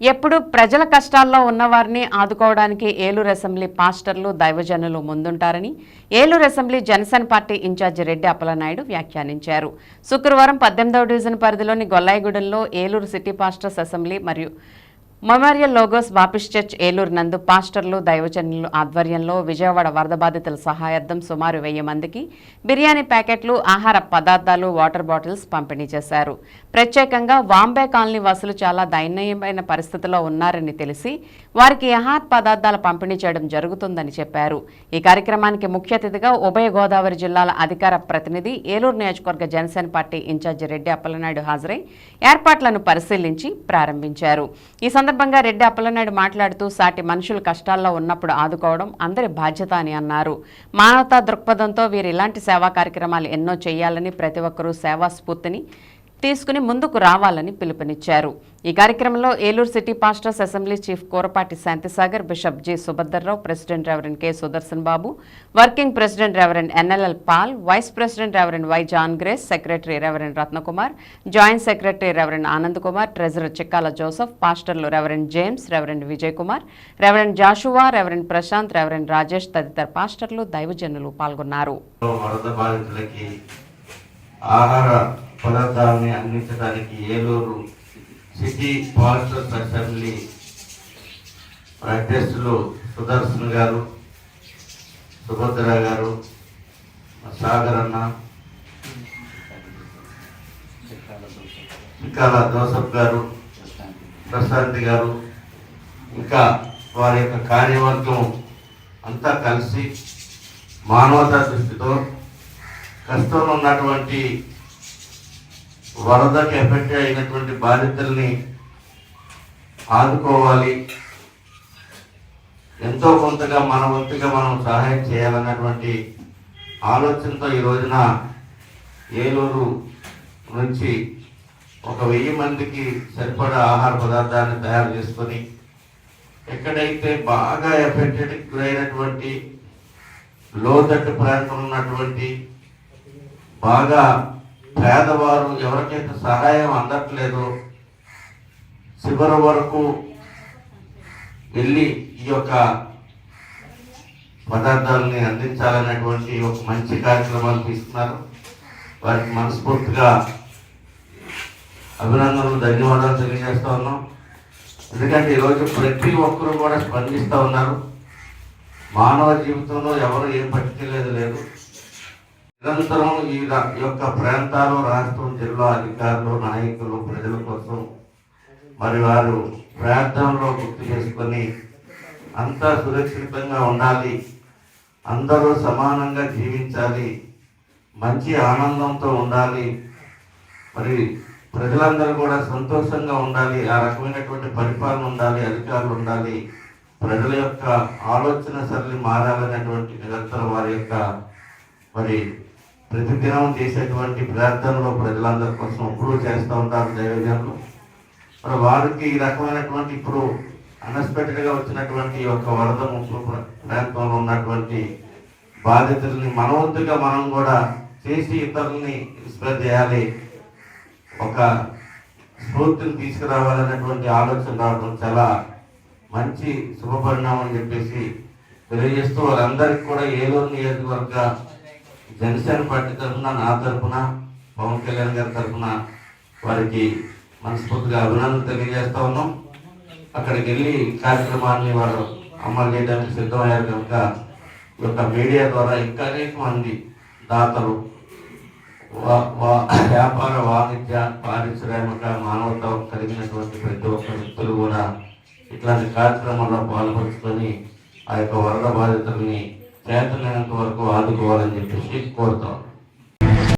ఎప్పుడు ప్రజల కష్టాల్లో ఉన్నవారిని ఆదుకోవడానికి ఏలూరు అసెంబ్లీ పాస్టర్లు దైవజనులు ముందుంటారని Eluru assembly Janasena party incharge Reddy Appalanaidu వ్యాఖ్యానించారు. శుక్రవారం పద్దెనిమిదవ డివిజన్ పరిధిలోని గొల్లాయిగూడెంలో ఏలూరు సిటీ పాస్టర్స్ అసెంబ్లీ మరియు memorial logos baptist church Eluru నందు పాస్టర్లు దైవజనులు ఆధ్వర్యంలో విజయవాడ వరద బాధితుల సహాయార్థం సుమారు వెయ్యి మందికి బిర్యానీ ప్యాకెట్లు ఆహార పదార్థాలు వాటర్ బాటిల్స్ పంపిణీ చేశారు. ప్రత్యేకంగా వాంబే కాలనీ వాసులు చాలా దయనీయమైన పరిస్థితిలో ఉన్నారని తెలిసి వారికి ఆహార పదార్థాల పంపిణీ చేయడం జరుగుతుందని చెప్పారు. ఈ కార్యక్రమానికి ముఖ్య అతిథిగా ఉభయ గోదావరి జిల్లాల అధికార ప్రతినిధి ఏలూరు నియోజకవర్గ Janasena party in charge Reddy Appalanaidu హాజరై ఏర్పాట్లను పరిశీలించి ప్రారంభించారు. ఈ సందర్భంగా రెడ్డి అప్పలనాయుడు మాట్లాడుతూ సాటి మనుషులు కష్టాల్లో ఉన్నప్పుడు ఆదుకోవడం అందరి బాధ్యత అని అన్నారు. మానవతా దృక్పథంతో వీరు ఇలాంటి సేవా కార్యక్రమాలు ఎన్నో చేయాలని ప్రతి ఒక్కరూ సేవా స్ఫూర్తిని తీసుకుని ముందుకు రావాలని పిలుపునిచ్చారు. ఈ కార్యక్రమంలో Eluru city pastors assembly chief Korapati Shantisagar bishop G Subhadrarao president reverend K Sudarshan Babu working president reverend NLL Paul vice president reverend Y John Grace secretary reverend Ratnakumar joint secretary reverend Anand Kumar treasurer Chikkala Joseph పాస్టర్లు reverend James reverend Vijay Kumar reverend Joshua reverend Prashant reverend Rajesh తదితర పాస్టర్లు దైవజనులు పాల్గొన్నారు. ఆహార పదార్థాలని అందించడానికి Eluru city pastors assembly అధ్యక్షులు సుదర్శన్ గారు సుభద్ర గారు సాగర్ అన్న చిక్కాల జోసఫ్ గారు ప్రశాంతి గారు ఇంకా వారి యొక్క కార్యవర్గం అంతా కలిసి మానవతా దృష్టితో కష్టంలో ఉన్నటువంటి వరదకి ఎఫెక్ట్ అయినటువంటి బాధితుల్ని ఆదుకోవాలి. ఎంతో కొంతగా మన వంతుగా మనం సహాయం చేయాలన్నటువంటి ఆలోచనతో ఈ రోజున ఏలూరు నుంచి ఒక వెయ్యి మందికి సరిపడా ఆహార పదార్థాన్ని తయారు చేసుకొని ఎక్కడైతే బాగా ఎఫెక్టెడ్ గురైనటువంటి లోతట్టు ప్రాంతం ఉన్నటువంటి బాగా పేదవారు ఎవరికైతే సహాయం అందట్లేదు చివరి వరకు వెళ్ళి ఈ యొక్క పదార్థాలని అందించాలనేటువంటి ఒక మంచి కార్యక్రమాలు తీస్తున్నారు. వారికి మనస్ఫూర్తిగా అభినందనలు ధన్యవాదాలు తెలియజేస్తూ ఉన్నాం. ఎందుకంటే ఈరోజు ప్రతి ఒక్కరూ కూడా స్పందిస్తూ ఉన్నారు. మానవ జీవితంలో ఎవరు ఏం పట్టుకెళ్ళేది లేదు. నిరంతరం ఈ యొక్క ప్రాంతాలు రాష్ట్రం జిల్లా అధికారులు నాయకులు ప్రజల కోసం మరి వారు ప్రాంతంలో గుర్తు చేసుకొని అంతా సురక్షితంగా ఉండాలి. అందరూ సమానంగా జీవించాలి. మంచి ఆనందంతో ఉండాలి. మరి ప్రజలందరూ కూడా సంతోషంగా ఉండాలి. ఆ రకమైనటువంటి పరిపాలన ఉండాలి అధికారులు ఉండాలి. ప్రజల యొక్క ఆలోచన సరళి మారాలనేటువంటి నిరంతరం వారి యొక్క మరి ప్రతిదినం చేసేటువంటి ప్రార్థనలో ప్రజలందరి కోసం ఇప్పుడు చేస్తూ ఉంటారు దైవజనులు. మరి వారికి ఈ రకమైనటువంటి ఇప్పుడు అన్ఎక్స్పెక్టెడ్గా వచ్చినటువంటి ఈ యొక్క వరద ముప్పు ప్రాంతంలో ఉన్నటువంటి బాధితుల్ని మనవంతుగా మనం కూడా చేసి ఇతరుల్ని స్ప్రెడ్ చేయాలి. ఒక స్ఫూర్తిని తీసుకురావాలనేటువంటి ఆలోచన రావడం చాలా మంచి శుభపరిణామం అని చెప్పేసి తెలియజేస్తూ వాళ్ళందరికీ కూడా ఏలూరు నియోజకవర్గ జనసేన పార్టీ తరఫున నా తరఫున పవన్ కళ్యాణ్ గారి తరఫున వారికి మనస్ఫూర్తిగా అభినందనలు తెలియజేస్తా ఉన్నాం. అక్కడికి వెళ్ళి కార్యక్రమాన్ని వారు అమలు చేయడానికి సిద్ధమయ్యారు కనుక ఈ యొక్క మీడియా ద్వారా ఇంకా అనేక మంది దాతలు వ్యాపార వాణిజ్య పారిశ్రామిక మానవత కలిగినటువంటి ప్రతి ఒక్క వ్యక్తులు కూడా ఇట్లాంటి కార్యక్రమాల్లో పాల్పంచుకొని ఆ యొక్క వరద బాధితుల్ని చేతనైనంత వరకు ఆదుకోవాలని చెప్పేసి కోరుతాం